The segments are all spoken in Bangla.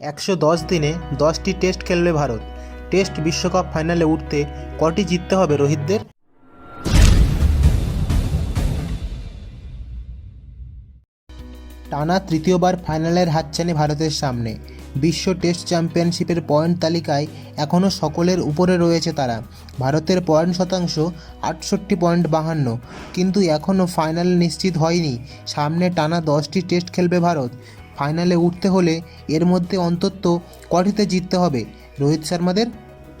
একশো দশ দিনে দশটি টেস্ট খেলবে ভারত। টেস্ট বিশ্বকাপ ফাইনালে উঠতে কটি জিততে হবে রোহিতদের? টানা তৃতীয়বার ফাইনালের হাতছানি ভারতের সামনে। বিশ্ব টেস্ট চ্যাম্পিয়নশিপের পয়েন্ট তালিকায় এখনও সকলের উপরে রয়েছে তারা। ভারতের পয়েন্ট শতাংশ আটষট্টি পয়েন্ট বাহান্ন। কিন্তু এখনও ফাইনাল নিশ্চিত হয়নি। সামনে টানা দশটি টেস্ট খেলবে ভারত। ফাইনালে উঠতে হলে এর মধ্যে অন্তত কটিতে জিততে হবে। রোহিত শর্মাদের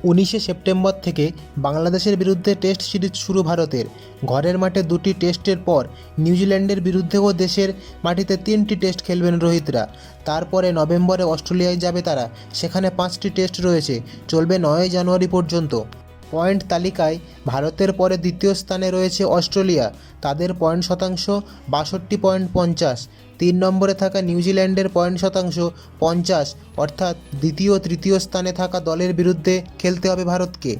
উনিশে সেপ্টেম্বর থেকে বাংলাদেশের বিরুদ্ধে টেস্ট সিরিজ শুরু ভারতের। ঘরের মাঠে দুটি টেস্টের পর নিউজিল্যান্ডের বিরুদ্ধেও দেশের মাটিতে তিনটি টেস্ট খেলবেন রোহিতরা। তারপরে নভেম্বরে অস্ট্রেলিয়ায় যাবে তারা। সেখানে পাঁচটি টেস্ট রয়েছে। চলবে নয় জানুয়ারি পর্যন্ত। পয়েন্ট তালিকায় ভারতের পরে দ্বিতীয় স্থানে রয়েছে অস্ট্রেলিয়া। তাদের পয়েন্ট শতাংশ বাষট্টি পয়েন্ট পঞ্চাশ। তিন নম্বরে থাকা নিউজিল্যান্ডের পয়েন্ট শতাংশ পঞ্চাশ। অর্থাৎ দ্বিতীয় তৃতীয় স্থানে থাকা দলের বিরুদ্ধে খেলতে হবে ভারতকে।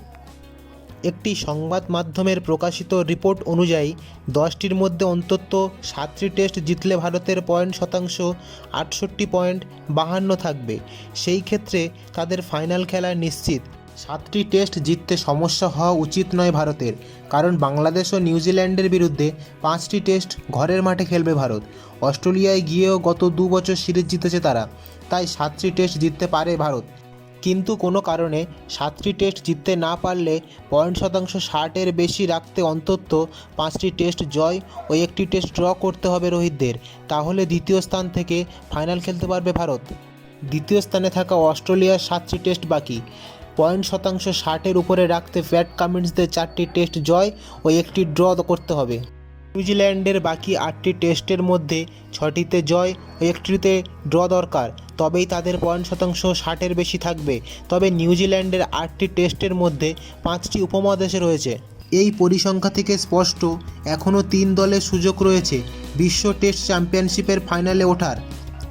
একটি সংবাদ মাধ্যমের প্রকাশিত রিপোর্ট অনুযায়ী, দশটির মধ্যে অন্তত সাতটি টেস্ট জিতলে ভারতের পয়েন্ট শতাংশ আটষট্টি পয়েন্ট বাহান্ন থাকবে। সেই ক্ষেত্রে তাদের ফাইনাল খেলা নিশ্চিত। সাতটি টেস্ট জিততে সমস্যা হওয়া উচিত নয় ভারতের, কারণ বাংলাদেশ ও নিউজিল্যান্ডের বিরুদ্ধে পাঁচটি টেস্ট ঘরের মাঠে খেলবে ভারত। অস্ট্রেলিয়ায় গিয়েও গত দু বছর সিরিজ জিতেছে তারা, তাই সাতটি টেস্ট জিততে পারে ভারত। কিন্তু কোনো কারণে সাতটি টেস্ট জিততে না পারলে পয়েন্ট শতাংশ ষাটের বেশি রাখতে অন্তত পাঁচটি টেস্ট জয় ও একটি টেস্ট ড্র করতে হবে রোহিতদের, তাহলে দ্বিতীয় স্থান থেকে ফাইনাল খেলতে পারবে ভারত। দ্বিতীয় স্থানে থাকা অস্ট্রেলিয়ার সাতটি টেস্ট বাকি। পয়েন্ট শতাংশ ষাটের উপরে রাখতে প্যাট কামিন্সদের চারটি টেস্ট জয় ও একটি ড্র করতে হবে। নিউজিল্যান্ডের বাকি আটটি টেস্টের মধ্যে ছটিতে জয় ও একটিতে ড্র দরকার। তবেই তাদের পয়েন্ট শতাংশ ষাটের বেশি থাকবে। তবে নিউজিল্যান্ডের আটটি টেস্টের মধ্যে পাঁচটি উপমহাদেশে রয়েছে। এই পরিসংখ্যা থেকে স্পষ্ট, এখনও তিন দলের সুযোগ রয়েছে বিশ্ব টেস্ট চ্যাম্পিয়নশিপের ফাইনালে ওঠার।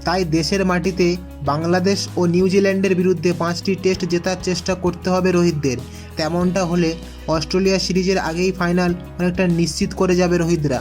তাই দেশের মাটিতে বাংলাদেশ ও নিউজিল্যান্ডের বিরুদ্ধে পাঁচটি টেস্ট জেতার চেষ্টা করতে হবে রোহিতদের। তেমনটা হলে অস্ট্রেলিয়া সিরিজের আগেই ফাইনাল অনেকটা নিশ্চিত করে যাবে রোহিতরা।